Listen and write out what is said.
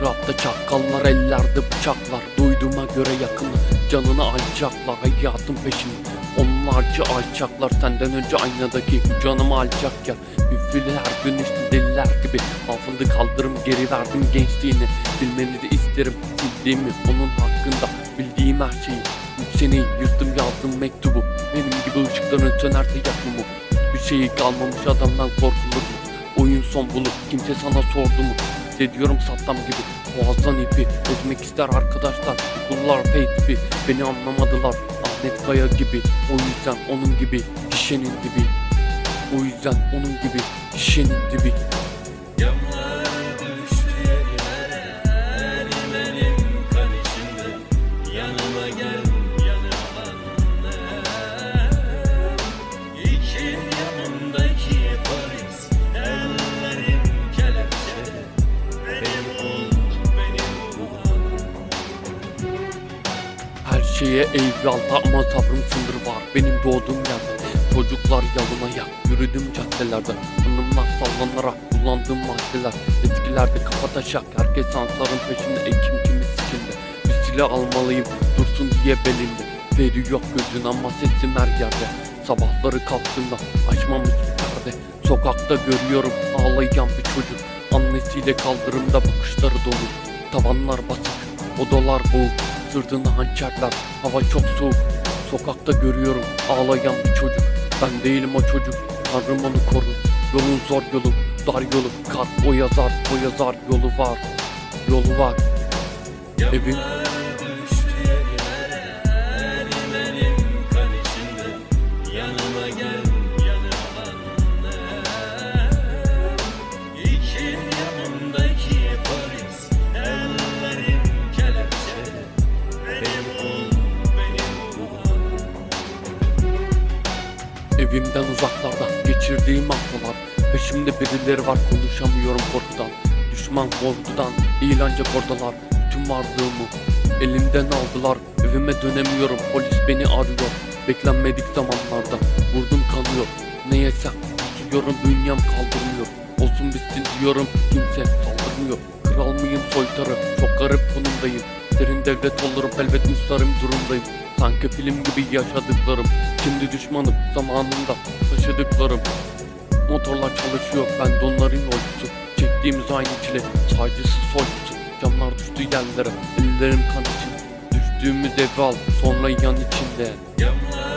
Etrafta çakallar ellerde bıçaklar. Duyduğuma göre yakını canını alacaklar. Hayatın peşinde. Onlarca alçaklar. Senden önce aynadaki canımı alacak ya. Üfürler güneşli deliler gibi. Hafızı kaldırım geri verdim gençliğini. Bilmeni de isterim sildiğimi onun hakkında Bildiğim her şeyi. Seni yırttım yazdım mektubu. Benim gibi ışıkların sönerse yakmamı Bir şeyi kalmamış adamdan korkulur mu? Oyun son bulur kimse sana sordu mu? Hissediyorum sattam gibi Boğazdan ipi ezmek ister arkadaşlar. Kullar tipi. Beni anlamadılar. Ahmet Kaya gibi. O yüzden onun gibi Şişenin dibi. O yüzden onun gibi Şişenin dibi şeye eyvallah ama sabrım sınır var. Benim doğduğum yerde Çocuklar yalın ayak Yürüdüm caddelerde Hanımlar sallanarak kullandığım maddeler. Eskilerde kafa taşak Herkes ansarın peşinde Ekim kimi sikinde Bir silah almalıyım Dursun diye belimde Veri yok gözün ama sesim her yerde. Sabahları kalktığımda açmam hiçbir perde. Sokakta görüyorum ağlayan bir çocuk. Annesiyle kaldırımda bakışları dolu. Tavanlar basık Odalar boğuk Sırtında hançerler Hava çok soğuk. Sokakta görüyorum ağlayan bir çocuk. Ben değilim o çocuk Tanrım onu koru. Yolun zor yolu Dar yolu Kar. O yazar o yazar Yolu var Yolu var. İçinde. Yanıma gel Evimden uzaklarda geçirdiğim haftalar Peşimde birileri var konuşamıyorum korkudan. Düşman korkudan değil ancak oradalar Tüm varlığımı. Elimden aldılar Evime dönemiyorum. Polis beni arıyor Beklenmedik zamanlarda. Vurdum kanıyor Ne yesem tutuyorum bünyem kaldırmıyor Olsun bitsin diyorum kimse saldırmıyor. Kral mıyım soytarı? Çok garip konumdayım. Derin devlet olurum elbet müstarim durumdayım Sanki film gibi yaşadıklarım Şimdi düşmanım zamanında taşıdıklarım. Motorlar çalışıyor ben de onların yolcusu Çektiğimiz aynı çile saygısız soycusu. Camlar düştü yerlere ellerim kan için Düştüğümüz evi al sonra yan içinde. Camlar